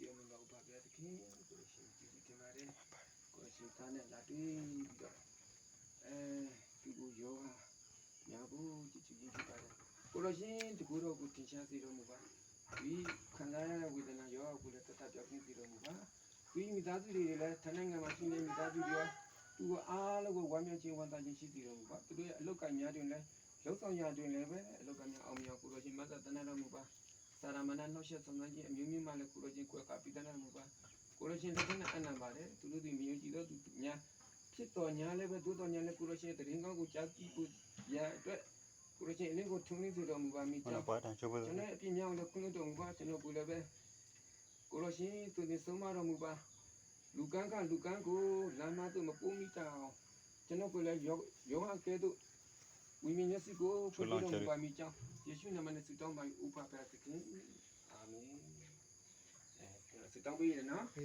ရှိအောင်မဟုတ်ပါဗျာသခင်ကိုရရှင်ကြည်ကြည်တင်ပါတယ်ကိုရရှင်သားနဲ့လာတွေ့ပြီးတော့အဲဒီကိုယောဂညာဖို့ကြည်ကြည်ကြည်ဖြစ်ပါတယ်ကိုရရှင်တကူတော့ကိုတင်ရှားစေတော်မူပါဒီခံစားရတဲ့ဝေဒနာယောဂကိုလည်းတတ်တတ်ပြောင်းပြစေတော်မူပါဒီမိသားစုတွေလည်းဌာနနိုင်ငံမှာရှိနေမိသားစုတွေရောသူကအားလုံးကိုဝမ်းမြောက်ခြင်းဝမ်းသာခြင်းရှိစေတော်မူပါသူတို့ရဲ့အလုတ်ကများတွင်လည်းလုံဆောင်ရတွင်လည်းပဲအလုတ်ကများအောင်မြောက်ကိုရရှင်မသတနာတော်မူပါ စာရမဏနှောက်ရှက်ဆောင်ခြင်းအမျိုးမျိုးမှလည်းကိုလိုချင်းကိုယ်ကပိတနာမူပါကိုလိုချင်းတစ်ခဏအနံပါတယ်သူတို့ဒီမျိုးကြည့်တော့သူညာဖြစ်တော်ညာလည်းပဲသို့တော်ညာလည်းကိုလိုချင်းတရင်ကောင်းကိုကြားကြည့်ကိုရအတွက်ကိုလိုချင်းအလင်းကိုထုံးနေစေတော်မူပါမိဟုတ်ကြောလားကွာတန်ချိုးဖို့ကျွန်တော်အပြင်းမြောင်းလည်းခွင့်လွှတ်တော်မူပါကျွန်တော်ကိုလည်းပဲကိုလိုချင်းသူဒီဆုံးမတော်မူပါလူကန်းကလူကန်းကိုလမ်းမသို့မပိုးမိတအောင်ကျွန်တော်ကိုလည်းယောယောဟကဲ့သို့ဝိညာဉ်မျက်စိကိုဖွင့်ပြတော် မူပါမိကြောင်းယေရှုနာမနဲ့ဆုတောင်းပါဥပပါသခင်အာမင်အဲဆုတောင်းပေးရနော်